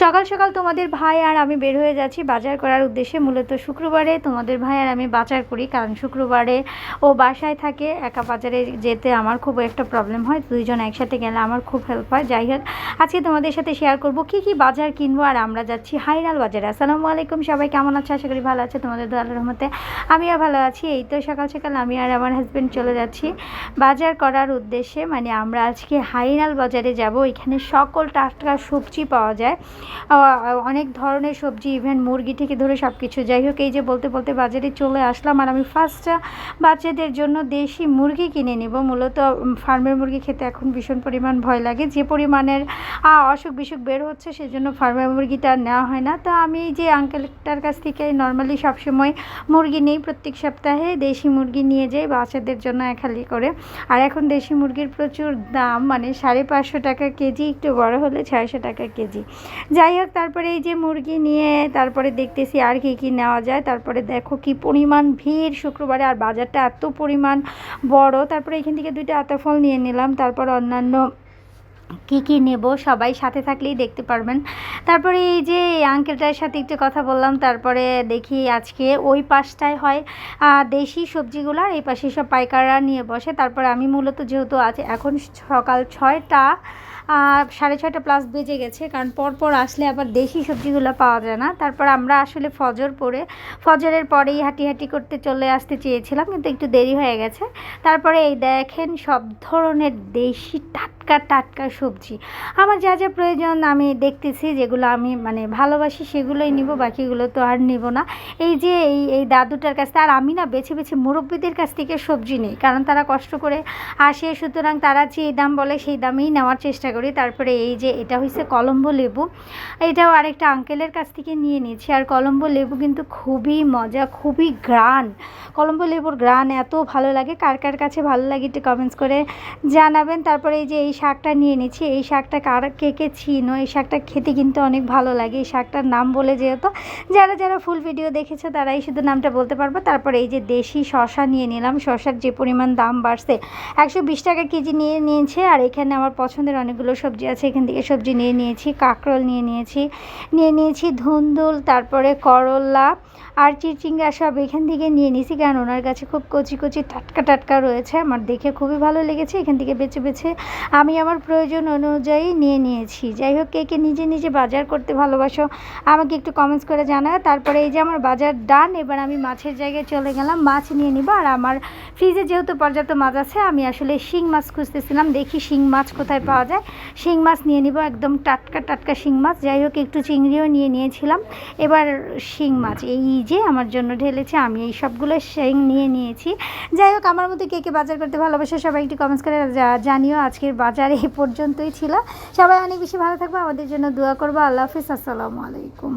সকাল সকাল তোমাদের ভাই আর আমি বের হয়ে যাচ্ছি বাজার করার উদ্দেশ্যে। মূলত শুক্রবারে তোমাদের ভাই আর আমি বাজার করি, কারণ শুক্রবারে ও বাসায় থাকে, একা বাজারে যেতে আমার খুব একটা প্রবলেম হয়। দুইজন একসাথে গেলে আমার খুব হেল্প হয়। যাই হোক, আজকে তোমাদের সাথে শেয়ার করব কি কি বাজার কিনবো আর আমরা যাচ্ছি হাইরাল বাজারে। আসসালামু আলাইকুম, সবাই কেমন আছে? আশা করি ভালো আছে। তোমাদের দোয়ালের রহমতে আমিও ভালো আছি। এই তো সকাল সকাল আমি আর আমার হাজব্যান্ড চলে যাচ্ছি বাজার করার উদ্দেশ্যে। মানে আমরা আজকে হাইরাল বাজারে যাব। এখানে সকল টাটকা সবজি পাওয়া যায়। অনেক ধরনের সবজি ইভেন মুরগি থেকে ধরে সব কিছু যাই হোক, এই যে বলতে বলতে বাজারে চলে আসলাম আর আমি ফার্স্ট বাচ্চাদের জন্য দেশি মুরগি কিনে নেব। মূলত ফার্মের মুরগি খেতে এখন ভীষণ পরিমাণ ভয় লাগে। যে পরিমাণের অসুখ বিসুখ বের হচ্ছে সেজন্য ফার্মের মুরগিটা নেওয়া হয় না। তো আমি যে আঙ্কেলটার কাছ থেকে নর্মালি সবসময় মুরগি নেই। প্রত্যেক সপ্তাহে দেশি মুরগি নিয়ে যাই বাচ্চাদের জন্য খালি করে। আর এখন দেশি মুরগির প্রচুর দাম মানে সাড়ে পাঁচশো টাকা কেজি, একটু বড় হলে ছয়শো টাকা কেজি। যাই হোক, তারপরে এই যে মুরগি নিয়ে তারপরে দেখতেছি আর কি কি নেওয়া যায়। তারপরে দেখো কি পরিমাণ ভিড় শুক্রবারে, আর বাজারটা এত পরিমাণ বড়। তারপরে এখান থেকে দুইটা আতাফল নিয়ে নিলাম, তারপর অন্যান্য কি কি নেব সবাই সাথে থাকলেই দেখতে পারবেন। তারপরে এই যে আঙ্কেলটার সাথে একটু কথা বললাম, তারপরে দেখি আজকে ওই পাশটায় হয় দেশি সবজিগুলো, আর এই পাশে সব পাইকাররা নিয়ে বসে। তারপরে আমি মূলত যেহেতু আছে এখন সকাল ছয়টা সাড়ে ছয়টা প্লাস বেজে গেছে, কারণ পরপর আসলে আবার দেশি সবজিগুলো পাওয়া যায় না। তারপর আমরা আসলে ফজর পরে, ফজরের পরেই হাঁটি হাঁটি করতে চলে আসতে চেয়েছিলাম, কিন্তু একটু দেরি হয়ে গেছে। তারপরে এই দেখেন সব ধরনের দেশি টাটকা টাটকা সবজি। আমার যা যা প্রয়োজন আমি দেখতেছি, যেগুলো আমি মানে ভালোবাসি সেগুলোই নিব, বাকিগুলো তো আর নিব না। এই যে এই এই দাদুটার কাছ থেকে, আর আমি না বেছে বেছে মুরব্বীদের কাছ থেকে সবজি নেই, কারণ তারা কষ্ট করে আসে, সুতরাং তারা যে দাম বলে সেই দামেই নেওয়ার চেষ্টা করি। তারপরে এই যে এটা হচ্ছে কলম্বো লেবু। এটাও আরেকটা আঙ্কেলের কাছ থেকে নিয়ে নিয়েছি। আর কলম্বো লেবু কিন্তু খুবই মজা, খুবই গ্রান কলম্বো লেবুর গ্রান এত ভালো লাগে। কার কার কাছে ভালো লাগে একটু কমেন্টস করে জানাবেন। তারপরে এই যে এই শাকটা নিয়ে নিচ্ছি এই শাকটা কার, কে কে চিনো? এই শাকটা খেতে কিন্তু অনেক ভালো লাগে। এই শাকটার নাম বলে যেহেতু, যারা যারা ফুল ভিডিও দেখেছে তারাই শুধু নামটা বলতে পারব। তারপরে এই যে দেশি শশা নিয়ে নিলাম। শশার যে পরিমাণ দাম বাড়ছে, একশো বিশ টাকা কেজি নিয়ে নিয়েছে। আর এখানে আমার পছন্দের অনেকগুলো সবজি আছে, এখান থেকে সবজি নিয়ে নিয়েছি, কাঁকরোল নিয়ে নিয়েছি নিয়ে নিয়েছি ধুন্দুল, তারপরে করলা আর চিচিঙ্গা সব এখান থেকে নিয়ে নিয়েছি, কারণ ওনার কাছে খুব কচি কচি টাটকা টাটকা রয়েছে, আমার দেখে খুবই ভালো লেগেছে, এখান থেকে বেছে বেছে আমি আমার প্রয়োজন অনুযায়ী নিয়ে নিয়েছি। যাই হোক, কে কে নিজে নিজে বাজার করতে ভালোবাসো, আমাকে একটু কমেন্টস করে জানাও। তারপরে এই যে আমার বাজার ডান এবার আমি মাছের জায়গায় চলে গেলাম, মাছ নিয়ে নিব, আর আমার ফ্রিজে যেহেতু পর্যাপ্ত মাছ আছে, আমি আসলে শিং মাছ খুঁজতেছিলাম, দেখি শিং মাছ কোথায় পাওয়া যায়। শিং মাছ নিয়ে নিব, একদম টাটকা টাটকা শিং মাছ। যাই হোক, একটু চিংড়িও নিয়ে নিয়েছিলাম। এবার শিং মাছ, এই যে আমার জন্য ঢেলেছে, আমি এই সবগুলো শিং নিয়ে নিয়েছি। যাই হোক, আমার মতো কে কে বাজার করতে ভালোবাসে সবাই একটু কমেন্টস করে জানিও আজকের বাজার এই পর্যন্তই ছিল। সবাই অনেক বেশি ভালো থাকবে, আমাদের জন্য দোয়া করব। আল্লাহ হাফিজ, আসসালামু আলাইকুম।